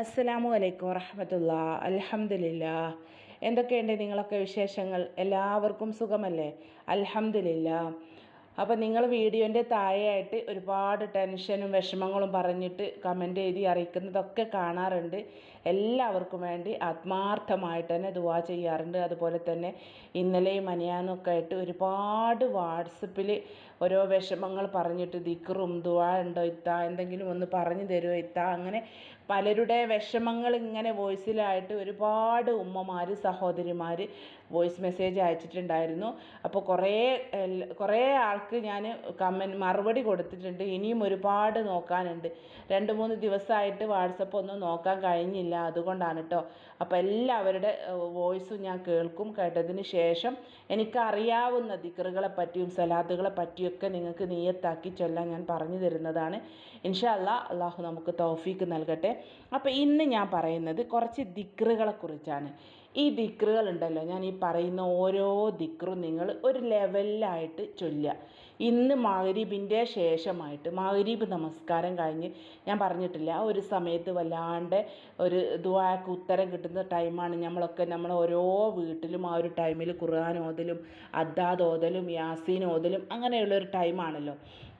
അസ്സലാമു അലൈക്കും വറഹമത്തുള്ള. അലഹമില്ല എന്തൊക്കെയുണ്ട് നിങ്ങളൊക്കെ വിശേഷങ്ങൾ? എല്ലാവർക്കും സുഖമല്ലേ? അലഹമില്ല അപ്പോൾ നിങ്ങൾ വീഡിയോന്റെ താഴെയായിട്ട് ഒരുപാട് ടെൻഷനും വിഷമങ്ങളും പറഞ്ഞിട്ട് കമന്റ് എഴുതി അറിയിക്കുന്നതൊക്കെ കാണാറുണ്ട്. എല്ലാവർക്കും വേണ്ടി ആത്മാർത്ഥമായിട്ട് തന്നെ ദുവാ ചെയ്യാറുണ്ട്. അതുപോലെ തന്നെ ഇന്നലെയും മനിയാനും ഒക്കെ ആയിട്ട് ഒരുപാട് വാട്സപ്പിൽ ഓരോ വിഷമങ്ങൾ പറഞ്ഞിട്ട് ദിക്റും ദുവാ ഉണ്ടോ ഇത്ത? എന്തെങ്കിലും ഒന്ന് പറഞ്ഞു തരുമോ ഇത്ത? അങ്ങനെ പലരുടെ വിഷമങ്ങൾ ഇങ്ങനെ വോയിസിലായിട്ട് ഒരുപാട് ഉമ്മമാർ സഹോദരിമാർ വോയിസ് മെസ്സേജ് അയച്ചിട്ടുണ്ടായിരുന്നു. അപ്പോൾ കുറേ കുറേ ആൾക്ക് ഞാൻ കമൻ മറുപടി കൊടുത്തിട്ടുണ്ട്. ഇനിയും ഒരുപാട് നോക്കാനുണ്ട്. രണ്ട് മൂന്ന് ദിവസമായിട്ട് വാട്സപ്പ് ഒന്നും നോക്കാൻ കഴിഞ്ഞില്ല അതുകൊണ്ടാണ് കേട്ടോ അപ്പോൾ എല്ലാവരുടെ വോയിസും ഞാൻ കേൾക്കും. കേട്ടതിന് ശേഷം എനിക്കറിയാവുന്ന ദിക്കറുകളെ പറ്റിയും സലാദുകളെ പറ്റിയൊക്കെ നിങ്ങൾക്ക് നീയത്താക്കി ചൊല്ലാൻ ഞാൻ പറഞ്ഞു തരുന്നതാണ്. ഇൻഷാ അള്ളാഹു നമുക്ക് തൗഫീക്ക് നൽകട്ടെ. അപ്പോൾ ഇന്ന് ഞാൻ പറയുന്നത് കുറച്ച് ദിക്റുകളെ കുറിച്ചാണ്. ഈ ദിക്റുകൾ ഉണ്ടല്ലോ ഞാൻ ഈ പറയുന്ന ഓരോ ദിക്റും നിങ്ങൾ ഒരു ലെവലിലായിട്ട് ചൊല്ലുക. ഇന്ന് മഹരീബിന്റെ ശേഷമായിട്ട് മഹരീബ് നമസ്കാരം കഴിഞ്ഞ് ഞാൻ പറഞ്ഞിട്ടില്ല ആ ഒരു സമയത്ത് വല്ലാണ്ട് ഒരു ദുവാക്ക് ഉത്തരം കിട്ടുന്ന ടൈമാണ് നമ്മളൊക്കെ നമ്മൾ ഓരോ വീട്ടിലും ആ ഒരു ടൈമിൽ ഖുർആൻ ഓതലും അദ്ദാദ് ഓതലും യാസീൻ ഓതലും അങ്ങനെയുള്ളൊരു ടൈമാണല്ലോ.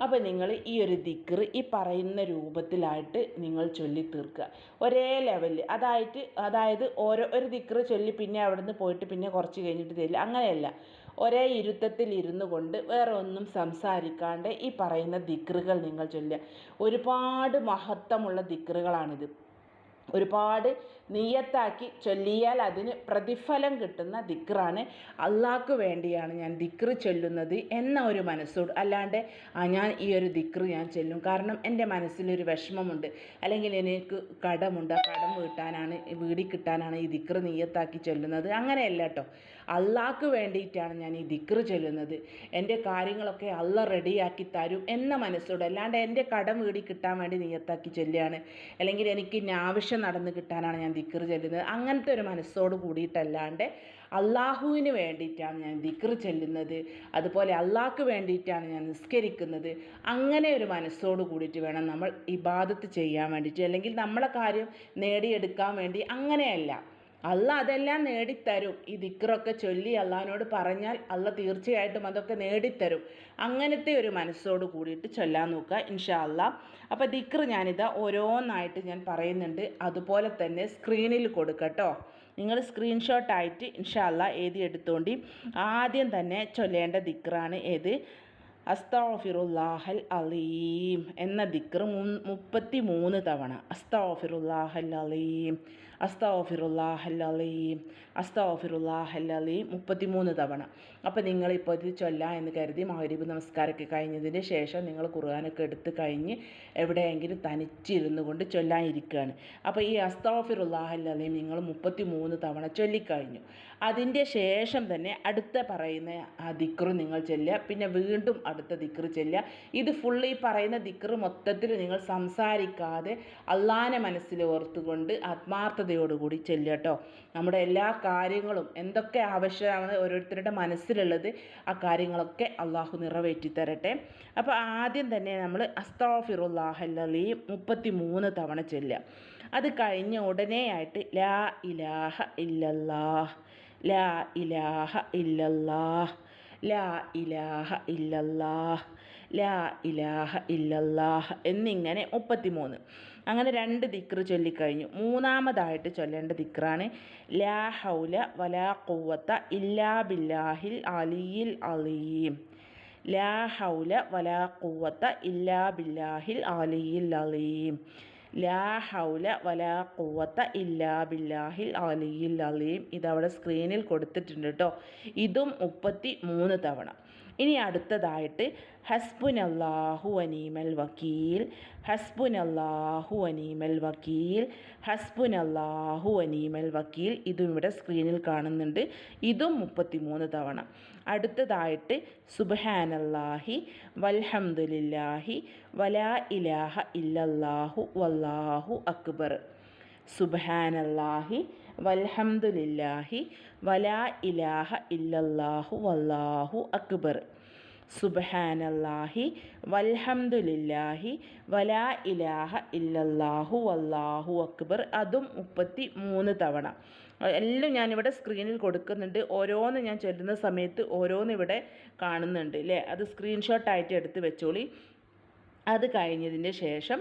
അപ്പോൾ നിങ്ങൾ ഈ ഒരു ദിക്റ് ഈ പറയുന്ന രൂപത്തിലായിട്ട് നിങ്ങൾ ചൊല്ലി തീർക്കുക ഒരേ ലെവലിൽ അതായിട്ട് അതായത് ഓരോ ഒരു ദിക്റ് ചൊല്ലി പിന്നെ അവിടുന്ന് പോയിട്ട് പിന്നെ കുറച്ച് കഴിഞ്ഞിട്ട് തരില്ല അങ്ങനെയല്ല. ഒരേ ഇരുത്തത്തിൽ ഇരുന്നു കൊണ്ട് വേറെ ഒന്നും സംസാരിക്കാണ്ട് ഈ പറയുന്ന ദിക്റുകൾ നിങ്ങൾ ചൊല്ലുക. ഒരുപാട് മഹത്വമുള്ള ദിക്റുകളാണിത്. ഒരുപാട് നീയത്താക്കി ചൊല്ലിയാൽ അതിന് പ്രതിഫലം കിട്ടുന്ന ദിക്റാണ്. അള്ളാഹ്ക്ക് വേണ്ടിയാണ് ഞാൻ ദിക്റ് ചൊല്ലുന്നത് എന്ന ഒരു മനസ്സോട്. അല്ലാണ്ട് ആ ഞാൻ ഈ ഒരു ദിക്റ് ഞാൻ ചൊല്ലും. കാരണം എന്റെ മനസ്സിലൊരു വിഷമമുണ്ട്. അല്ലെങ്കിൽ എനിക്ക് കടമുണ്ട്. ആ കടം വീട്ടാനാണ് വീടി കിട്ടാനാണ് ഈ ദിക്റ് നീയത്താക്കി ചൊല്ലുന്നത്. അങ്ങനെയല്ല കേട്ടോ അള്ളാഹ്ക്ക് വേണ്ടിയിട്ടാണ് ഞാൻ ഈ ദിക്ർ ചൊല്ലുന്നത്. എന്റെ കാര്യങ്ങളൊക്കെ അള്ള റെഡിയാക്കി തരും എന്ന മനസ്സോടെ. അല്ലാണ്ട് എന്റെ കടം വീടി കിട്ടാൻ വേണ്ടി നിയത്താക്കി ചൊല്ലുകയാണ്. അല്ലെങ്കിൽ എനിക്ക് ആവശ്യം നടന്ന് കിട്ടാനാണ് ഞാൻ ദിക്ർ ചൊല്ലുന്നത്. അങ്ങനത്തെ ഒരു മനസ്സോട് കൂടിയിട്ടല്ലാണ്ട് അള്ളാഹുവിന് വേണ്ടിയിട്ടാണ് ഞാൻ ദിക്ർ ചെല്ലുന്നത്. അതുപോലെ അള്ളാഹ്ക്ക് വേണ്ടിയിട്ടാണ് ഞാൻ നിസ്കരിക്കുന്നത്. അങ്ങനെ ഒരു മനസ്സോട് കൂടിയിട്ട് വേണം നമ്മൾ ഇബാദത്ത് ചെയ്യാൻ വേണ്ടിയിട്ട്. അല്ലെങ്കിൽ നമ്മളെ കാര്യം നേടിയെടുക്കാൻ വേണ്ടി അങ്ങനെയല്ല. അല്ല അതെല്ലാം നേടിത്തരും. ഈ ദിക്റൊക്കെ ചൊല്ലി അള്ളഹാനോട് പറഞ്ഞാൽ അല്ല തീർച്ചയായിട്ടും അതൊക്കെ നേടിത്തരും. അങ്ങനത്തെ ഒരു മനസ്സോട് കൂടിയിട്ട് ചൊല്ലാൻ നോക്കുക ഇൻഷാ അല്ല അപ്പോൾ ദിക്ർ ഞാനിത് ഓരോന്നായിട്ട് ഞാൻ പറയുന്നുണ്ട്. അതുപോലെ തന്നെ സ്ക്രീനിൽ കൊടുക്കട്ടോ. നിങ്ങൾ സ്ക്രീൻഷോട്ടായിട്ട് ഇൻഷാ അല്ല എഴുതി എടുത്തോണ്ടി ആദ്യം തന്നെ ചൊല്ലേണ്ട ദിക്റാണ് ഏത്? അസ്താഫിറുല്ലാഹൽ അലീം എന്ന ദിക്ർ മുപ്പത്തി മൂന്ന് തവണ. അസ്താഫിറുല്ലാഹൽ അലീം. അസ്താഫിറുല്ലാഹൽ അലീം മുപ്പത്തിമൂന്ന് മുപ്പത്തി മൂന്ന് തവണ അപ്പോൾ നിങ്ങളിപ്പോൾ ഇത് ചൊല്ല എന്ന് കരുതി മഹരീബ് നമസ്കാരമൊക്കെ കഴിഞ്ഞതിന് ശേഷം നിങ്ങൾ ഖുർആാനൊക്കെ എടുത്ത് കഴിഞ്ഞ് എവിടെയെങ്കിലും തനിച്ചിരുന്നു കൊണ്ട് ചൊല്ലാനിരിക്കുകയാണ് അപ്പോൾ ഈ അസ്താഫിറുല്ലാഹല്ലീം നിങ്ങൾ മുപ്പത്തി മൂന്ന് തവണ ചൊല്ലിക്കഴിഞ്ഞു. അതിന്റെ ശേഷം തന്നെ അടുത്ത പറയുന്ന ആ ദിക്റ് നിങ്ങൾ ചൊല്ലുക പിന്നെ വീണ്ടും അടുത്ത ദിക്റ് ചെല്ലുക. ഇത് ഫുള്ള് ഈ പറയുന്ന ദിക്റ് മൊത്തത്തിൽ നിങ്ങൾ സംസാരിക്കാതെ അള്ളാനെ മനസ്സിൽ ഓർത്തുകൊണ്ട് ആത്മാർത്ഥതയോടുകൂടി ചെല്ലുക കേട്ടോ നമ്മുടെ എല്ലാ കാര്യങ്ങളും എന്തൊക്കെ ആവശ്യമാണ് ഓരോരുത്തരുടെ മനസ്സിലുള്ളത് ആ കാര്യങ്ങളൊക്കെ അള്ളാഹു നിറവേറ്റി തരട്ടെ അപ്പോൾ ആദ്യം തന്നെ നമ്മൾ അസ്താഫിറുല്ലാഹല്ലി മുപ്പത്തി മൂന്ന് തവണ ചെല്ലുക. അത് കഴിഞ്ഞ ഉടനെയായിട്ട് ലാ ഇലാഹ ഇല്ലല്ലാഹ് ലാ ഇലാഹ ഇല്ലല്ലാഹ് ലാ ഇലാഹ ഇല്ലല്ലാഹ് ലാ ഇലാഹ ഇല്ലല്ലാഹ് എന്നിങ്ങനെ മുപ്പത്തിമൂന്ന്. അങ്ങനെ രണ്ട് ദിക്റ് ചൊല്ലിക്കഴിഞ്ഞു. മൂന്നാമതായിട്ട് ചൊല്ലേണ്ട ദിക്റാണ് ലാ ഹൗല വലാ ഖുവത ഇല്ലാ ബില്ലാഹിൽ അലിയിൽ അലീം. ലാ ഹൗല വലാ ഖുവത ഇല്ലാ ബില്ലാഹിൽ അലിയിൽ അലീം. ലാ ഹൗല വലാ ഖുവത ഇല്ലാ ബില്ലാഹിൽ അലിയിൽ അലീം. ഇതവിടെ സ്ക്രീനിൽ കൊടുത്തിട്ടുണ്ട് കേട്ടോ ഇതും മുപ്പത്തി മൂന്ന് തവണ. ഇനി അടുത്തതായിട്ട് ഹസ്ബുൻ അള്ളാഹു അനീമൽ വക്കീൽ ഹസ്ബുൻ അള്ളാഹു അനീമൽ വക്കീൽ ഹസ്ബുൻ അള്ളാഹു അനീമൽ വക്കീൽ ഇതും ഇവിടെ സ്ക്രീനിൽ കാണുന്നുണ്ട്. ഇതും മുപ്പത്തി മൂന്ന് തവണ. അടുത്തതായിട്ട് സുബഹാനല്ലാഹി വൽഹംദുലില്ലാഹി വലാ ഇലാഹ ഇല്ലല്ലാഹു വല്ലാഹു അക്ബർ. സുബഹാനല്ലാഹി വൽഹംദുലില്ലാഹി വലാ ഇലാഹ ഇല്ലല്ലാഹു വല്ലാഹു അക്ബർ. സുബഹാനല്ലാഹി വൽഹംദുലില്ലാഹി വലാ ഇലാഹ ഇല്ലല്ലാഹു വല്ലാഹു അക്ബർ. അതും മുപ്പത്തി മൂന്ന് തവണ. എല്ലാം ഞാനിവിടെ സ്ക്രീനിൽ കൊടുക്കുന്നുണ്ട്. ഓരോന്ന് ഞാൻ ചൊല്ലുന്ന സമയത്ത് ഓരോന്ന് ഇവിടെ കാണുന്നുണ്ട് അല്ലേ അത് സ്ക്രീൻഷോട്ടായിട്ട് എടുത്ത് വെച്ചോളി. അത് കഴിഞ്ഞതിന്റെ ശേഷം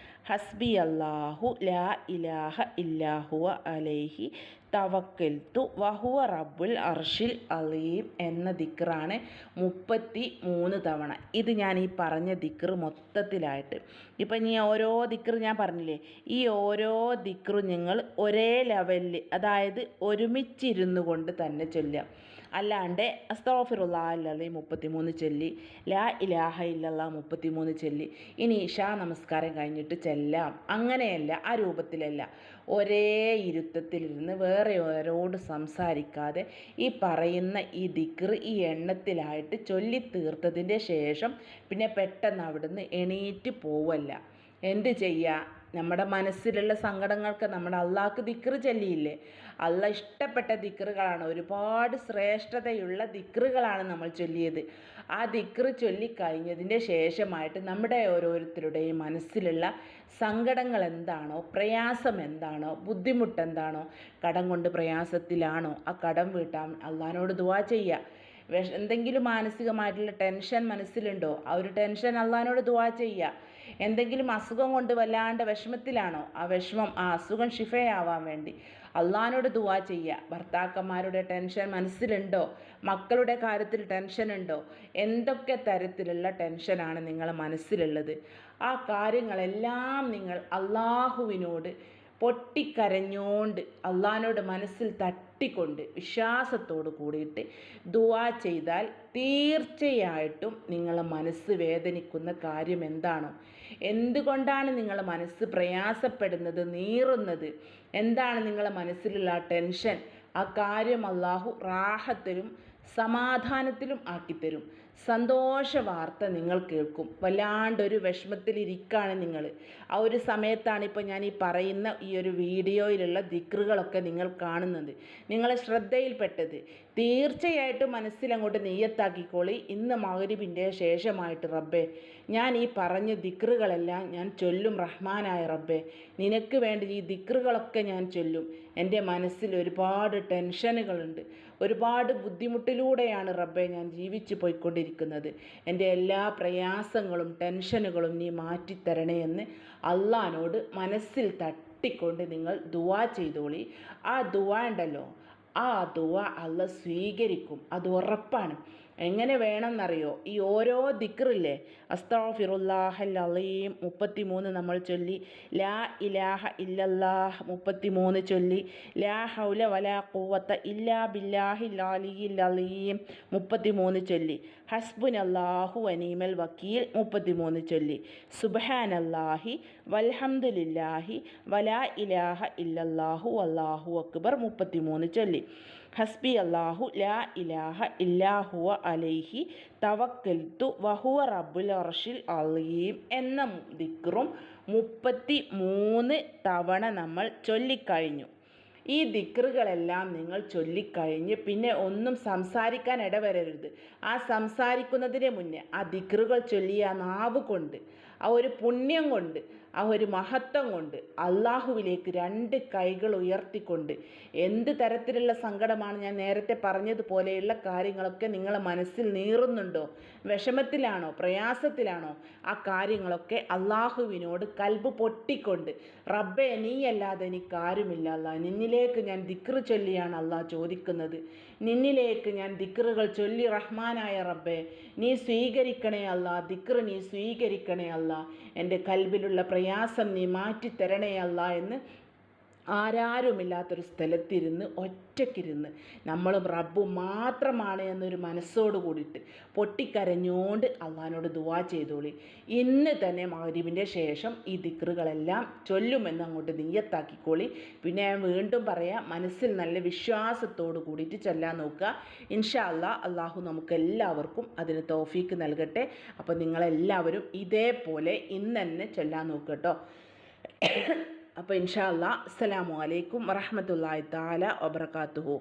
ഹസ്ബി അല്ലാഹു ലാ ഇലാഹ ഇല്ലാഹുവ അലൈഹി തവക്കൽത്തു വഹുവ റബ്ബുൽ അർഷിൽ അലീം എന്ന ദിക്റാണ് മുപ്പത്തി മൂന്ന് തവണ. ഇത് ഞാൻ ഈ പറഞ്ഞ ദിക്ർ മൊത്തത്തിലായിട്ട്. ഇപ്പം ഞാൻ ഓരോ ദിക്ർ ഞാൻ പറഞ്ഞില്ലേ ഈ ഓരോ ദിക്റും നിങ്ങൾ ഒരേ ലെവലിൽ അതായത് ഒരുമിച്ചിരുന്നു കൊണ്ട് തന്നെ ചൊല്ലുക. അല്ലാണ്ട് അസ്തോഫിറുല്ലാ അല്ലി മുപ്പത്തിമൂന്ന് ചൊല്ലി ലാ ഇലാഹ ഇല്ലല്ലാ മുപ്പത്തിമൂന്ന് ചൊല്ലി. ഇനി ഇഷാ നമസ്കാരം കഴിഞ്ഞിട്ട് ചെല്ലാം. അങ്ങനെയല്ല ആ രൂപത്തിലല്ല. ഒരേ ഇരുത്തത്തിലിരുന്ന് വേറെ ഓരോട് സംസാരിക്കാതെ ഈ പറയുന്ന ഈ ദിക്ർ ഈ എണ്ണത്തിലായിട്ട് ചൊല്ലി തീർത്തതിന്റെ ശേഷം പിന്നെ പെട്ടെന്ന് അവിടുന്ന് എണീറ്റ് പോവല്ല. എന്ത് ചെയ്യുക നമ്മുടെ മനസ്സിലുള്ള സങ്കടങ്ങൾക്ക് നമ്മുടെ അള്ളാഹ്ക്ക് ദിക്റ് ചൊല്ലിയില്ലേ? അള്ള ഇഷ്ടപ്പെട്ട ദിക്റുകളാണ്. ഒരുപാട് ശ്രേഷ്ഠതയുള്ള ദിക്റുകളാണ് നമ്മൾ ചൊല്ലിയത്. ആ ദിക്റ് ചൊല്ലിക്കഴിഞ്ഞതിന്റെ ശേഷമായിട്ട് നമ്മുടെ ഓരോരുത്തരുടെയും മനസ്സിലുള്ള സങ്കടങ്ങൾ എന്താണോ പ്രയാസം എന്താണോ ബുദ്ധിമുട്ട് എന്താണോ കടം കൊണ്ട് പ്രയാസത്തിലാണോ ആ കടം വീട്ടാൻ അള്ളഹാനോട് ദുവാ ചെയ്യുക. എന്തെങ്കിലും മാനസികമായിട്ടുള്ള ടെൻഷൻ മനസ്സിലുണ്ടോ? ആ ഒരു ടെൻഷൻ അള്ളഹാനോട് ദുവാ ചെയ്യുക. എന്തെങ്കിലും അസുഖം കൊണ്ട് വല്ലാണ്ട് വിഷമത്തിലാണോ? ആ വിഷമം ആ അസുഖം ഷിഫയാവാൻ വേണ്ടി. അള്ളഹാനോട് ദുവാ ചെയ്യുക. ഭർത്താക്കന്മാരുടെ ടെൻഷൻ മനസ്സിലുണ്ടോ? മക്കളുടെ കാര്യത്തിൽ ടെൻഷൻ ഉണ്ടോ എന്തൊക്കെ തരത്തിലുള്ള ടെൻഷനാണ് നിങ്ങളെ മനസ്സിലുള്ളത്? ആ കാര്യങ്ങളെല്ലാം നിങ്ങൾ അള്ളാഹുവിനോട് പൊട്ടിക്കരഞ്ഞോണ്ട് അള്ളഹാനോട് മനസ്സിൽ തട്ടിക്കൊണ്ട് വിശ്വാസത്തോട് കൂടിയിട്ട് ദുവാ ചെയ്താൽ തീർച്ചയായിട്ടും നിങ്ങളെ മനസ്സ് വേദനിക്കുന്ന കാര്യം എന്താണോ? എന്തുകൊണ്ടാണ് നിങ്ങളെ മനസ്സ് പ്രയാസപ്പെടുന്നത് നീറുന്നത്? എന്താണ് നിങ്ങളെ മനസ്സിലുള്ള ടെൻഷൻ? ആ കാര്യം അള്ളാഹു റാഹത്തിലും സമാധാനത്തിലും ആക്കിത്തരും. സന്തോഷ വാർത്ത നിങ്ങൾ കേൾക്കും. വല്ലാണ്ടൊരു വിഷമത്തിലിരിക്കുകയാണ് നിങ്ങൾ. ആ ഒരു സമയത്താണ് ഇപ്പോൾ ഞാൻ ഈ പറയുന്ന ഈ ഒരു വീഡിയോയിലുള്ള ദിക്റുകളൊക്കെ നിങ്ങൾ കാണുന്നത്. നിങ്ങളെ ശ്രദ്ധയിൽപ്പെട്ടത്. തീർച്ചയായിട്ടും മനസ്സിലങ്ങോട്ട് നെയ്യത്താക്കിക്കോളി. ഇന്ന് മകരുവിന്റെ ശേഷമായിട്ട് റബ്ബേ ഞാൻ ഈ പറഞ്ഞ ദിക്റുകളെല്ലാം ഞാൻ ചൊല്ലും റഹ്മാനായ റബ്ബേ. നിനക്ക് വേണ്ടി ഈ ദിക്റുകളൊക്കെ ഞാൻ ചൊല്ലും. എന്റെ മനസ്സിൽ ഒരുപാട് ടെൻഷനുകളുണ്ട്. ഒരുപാട് ബുദ്ധിമുട്ടിലൂടെയാണ് റബ്ബെ ഞാൻ ജീവിച്ചു പോയിക്കൊണ്ടിരിക്കുന്നത്. എന്റെ എല്ലാ പ്രയാസങ്ങളും ടെൻഷനുകളും നീ മാറ്റിത്തരണേ എന്ന് അള്ളഹാനോട് മനസ്സിൽ തട്ടിക്കൊണ്ട് നിങ്ങൾ ദുവാ ചെയ്തോളി. ആ ദുവാ ഉണ്ടല്ലോ ആ ദുവ അല്ല സ്വീകരിക്കും. അത് ഉറപ്പാണ്. എങ്ങനെ വേണമെന്നറിയോ? ഈ ഓരോ ദിക്റില്ലേ? അസ്താഫിറുല്ലാഹല്ലീം മുപ്പത്തി മൂന്ന് നമ്മൾ ചൊല്ലി. ലാ ഇലാഹ ഇല്ലല്ലാഹ് മുപ്പത്തി മൂന്ന് ചൊല്ലി. ലാ ഹൗല വലാ കൂവത്ത ഇല്ലാ ബില്ലാഹി ലാലിയിൽ അലീം മുപ്പത്തി മൂന്ന് ചൊല്ലി. ഹസ്ബുൻ അല്ലാഹു അനീമൽ വക്കീൽ മുപ്പത്തി മൂന്ന് ചൊല്ലി. സുബഹാൻ അല്ലാഹി വൽഹംദുലില്ലാഹി വലാ ഇലാഹ ഇല്ലല്ലാഹു അല്ലാഹു അക്ബർ മുപ്പത്തി മൂന്ന് ചൊല്ലി. ഹസ്ബി അല്ലാഹു ലാ ഇലാഹ ഇല്ലാഹുവ അലൈഹി തവക്കൽത്തു വഹുവ റബ്ബുൽ അർഷിൽ അലീം എന്ന ദിക്റും മുപ്പത്തി മൂന്ന് തവണ നമ്മൾ ചൊല്ലിക്കഴിഞ്ഞു. ഈ ദിക്റുകളെല്ലാം നിങ്ങൾ ചൊല്ലിക്കഴിഞ്ഞ് പിന്നെ ഒന്നും സംസാരിക്കാൻ ഇടവരരുത്. ആ സംസാരിക്കുന്നതിന് മുന്നേ ആ ദിക്റുകൾ ചൊല്ലിയ നാവ് കൊണ്ട് ആ ഒരു പുണ്യം കൊണ്ട് ആ ഒരു മഹത്വം കൊണ്ട് അള്ളാഹുവിലേക്ക് രണ്ട് കൈകൾ ഉയർത്തിക്കൊണ്ട് എന്ത് തരത്തിലുള്ള സങ്കടമാണ് ഞാൻ നേരത്തെ പറഞ്ഞതുപോലെയുള്ള കാര്യങ്ങളൊക്കെ നിങ്ങളെ മനസ്സിൽ നീറുന്നുണ്ടോ? വിഷമത്തിലാണോ? പ്രയാസത്തിലാണോ? ആ കാര്യങ്ങളൊക്കെ അള്ളാഹുവിനോട് കൽബ് പൊട്ടിക്കൊണ്ട് റബ്ബെ നീയല്ലാതെ എനിക്ക് ആരുമില്ല അല്ല നിന്നിലേക്ക് ഞാൻ ദിക്റ് ചൊല്ലിയാണ് അള്ളാഹ് ചോദിക്കുന്നത്. നിന്നിലേക്ക് ഞാൻ ദിക്റുകൾ ചൊല്ലി റഹ്മാനായ റബ്ബെ നീ സ്വീകരിക്കണേ അല്ല ദിക്റ് നീ സ്വീകരിക്കണേ അല്ല എന്റെ കൽബിലുള്ള പ്രയാസം നീ മാറ്റിത്തരണേ അല്ല എന്ന് ആരാരുമില്ലാത്തൊരു സ്ഥലത്തിരുന്ന് ഒറ്റയ്ക്കിരുന്ന് നമ്മളും റബ്ബും മാത്രമാണ് എന്നൊരു മനസ്സോട് കൂടിയിട്ട് പൊട്ടിക്കരഞ്ഞുകൊണ്ട് അള്ളഹാനോട് ദുവാ ചെയ്തോളി. ഇന്ന് തന്നെ മഹരീബിന്റെ ശേഷം ഈ ദിക്റുകളെല്ലാം ചൊല്ലുമെന്ന് അങ്ങോട്ട് നീയത്താക്കിക്കോളി. പിന്നെ ഞാൻ വീണ്ടും പറയാം മനസ്സിൽ നല്ല വിശ്വാസത്തോട് കൂടിയിട്ട് ചൊല്ലാൻ നോക്കുക. ഇൻഷാ അല്ലാ അള്ളാഹു നമുക്കെല്ലാവർക്കും അതിന് തോഫീക്ക് നൽകട്ടെ. അപ്പോൾ നിങ്ങളെല്ലാവരും ഇതേപോലെ ഇന്ന് തന്നെ ചൊല്ലാൻ നോക്കുക കേട്ടോ. അപ്പോൾ ഇൻഷാ അല്ലാ അസ്സലാമു അലൈക്കും വറഹ്മത്തുള്ളാഹി തആല വബറകാതുഹു